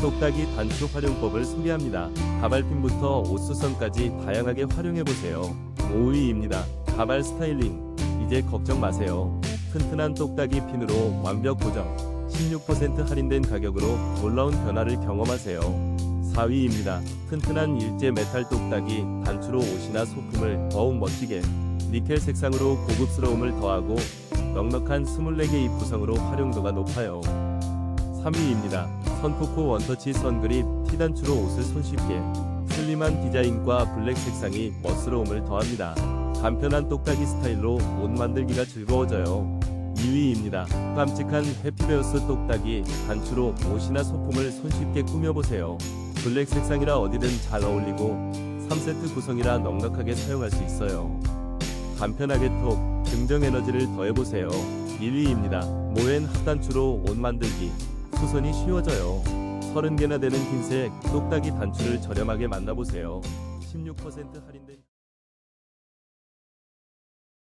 똑딱이 단추 활용법을 소개합니다. 가발핀부터 옷수선까지 다양하게 활용해보세요. 5위입니다. 가발 스타일링. 이제 걱정 마세요. 튼튼한 똑딱이 핀으로 완벽 고정. 16% 할인된 가격으로 놀라운 변화를 경험하세요. 4위입니다. 튼튼한 일제 메탈 똑딱이 단추로 옷이나 소품을 더욱 멋지게 니켈 색상으로 고급스러움을 더하고 넉넉한 24개 입 구성으로 활용도가 높아요. 3위입니다. 선코코 원터치 선그립 T단추로 옷을 손쉽게 슬림한 디자인과 블랙 색상이 멋스러움을 더합니다. 간편한 똑딱이 스타일로 옷 만들기가 즐거워져요. 2위입니다. 깜찍한 해피베어스 똑딱이 단추로 옷이나 소품을 손쉽게 꾸며보세요. 블랙 색상이라 어디든 잘 어울리고 3세트 구성이라 넉넉하게 사용할 수 있어요. 간편하게 톡, 긍정 에너지를 더해보세요. 1위입니다. 모엔 합단추로 옷 만들기. 수선이 쉬워져요. 30개나 되는 흰색 똑딱이 단추를 저렴하게 만나보세요. 16% 할인된